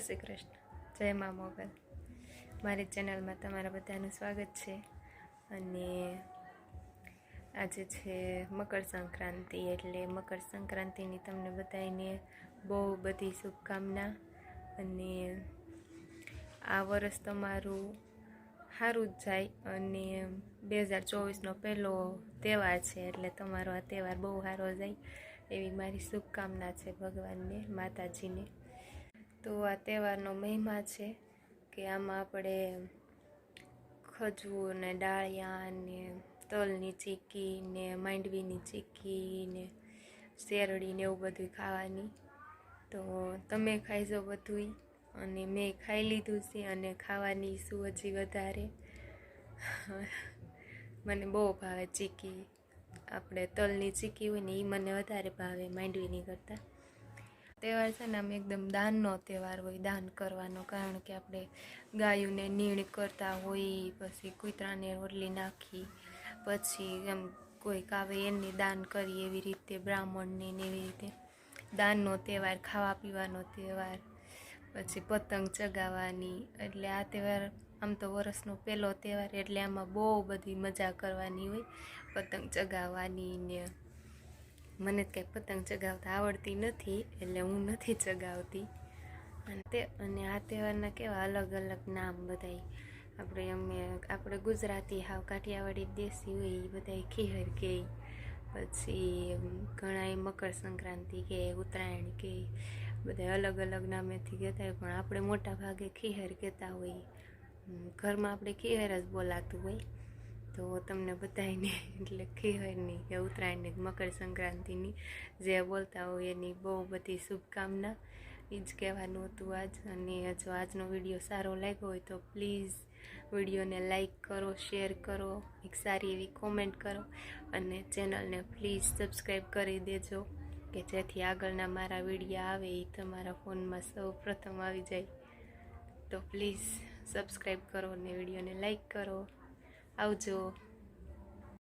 શ્રી કૃષ્ણ. જય મા મોગલ. મારી ચેનલમાં તમારા બધાનું સ્વાગત છે. અને આજે છે મકર સંક્રાંતિ એટલે મકર સંક્રાંતિની તમને બધાને બહુ બધી શુભકામના અને આ વર્ષ તમારું સારું જ જાય અને બે હજાર ચોવીસનો પહેલો તહેવાર છે એટલે તમારો આ તહેવાર બહુ સારો જાય એવી મારી શુભકામના છે ભગવાનને, માતાજીને. તો આ તહેવારનો મહિમા છે કે આમાં આપણે ખજવું ને ડાળિયા ને તલની ચીક્કી ને માંડવીની ચીક્કી ને શેરડી ને એવું બધું ખાવાની. તો તમે ખાઈજો બધુંય અને મેં ખાઈ લીધું છે અને ખાવાની શું હજી વધારે. મને બહુ ભાવે ચીક્કી આપણે તલની ચીક્કી હોય ને એ મને વધારે ભાવે માંડવીની કરતાં. તહેવાર છે ને આમ એકદમ દાનનો તહેવાર હોય, દાન કરવાનો. કારણ કે આપણે ગાયોને નીણ કરતા હોય, પછી કૂતરાને રોટલી નાખી, પછી એમ કોઈક આવે એની દાન કરીએ એવી રીતે, બ્રાહ્મણને એવી રીતે. દાનનો તહેવાર ખાવા પીવાનો તહેવાર, પછી પતંગ ચગાવવાની. એટલે આ તહેવાર આમ તો વરસનો પહેલો તહેવાર, એટલે આમાં બહુ બધી મજા કરવાની હોય. પતંગ ચગાવવાની ને મને કંઈ પતંગ ચગાવતા આવડતી નથી, એટલે હું નથી ચગાવતી. અને તે, અને આ તહેવારના કેવા અલગ અલગ નામ બધાય. આપણે અમે, આપણે ગુજરાતી હાવ કાઠિયાવાડી દેશી હોય એ બધાય ખીહર કહે પછી ઘણાય મકર સંક્રાંતિ કે, ઉત્તરાયણ કે બધા અલગ અલગ નામેથી કહેતા હોય, પણ આપણે મોટા ભાગે ખીહર કહેતા હોઈએ ઘરમાં આપણે ખીહર જ બોલાતું હોય. તો તમને બધાને એટલે ખીહરની કે ઉત્તરાયણની મકર સંક્રાંતિની જે બોલતા હોય એની બહુ બધી શુભકામના. એ જ કહેવાનું હતું આજ. અને જો આજનો વીડિયો સારો લાગ્યો હોય તો પ્લીઝ વિડીયોને લાઈક કરો, શેર કરો, એક સારી એવી કોમેન્ટ કરો અને ચેનલને પ્લીઝ સબસ્ક્રાઈબ કરી દેજો કે જેથી આગળના મારા વીડિયો આવે એ તમારા ફોનમાં સૌ પ્રથમ આવી જાય. તો પ્લીઝ સબસ્ક્રાઈબ કરો અને વિડીયોને લાઈક કરો. આવજો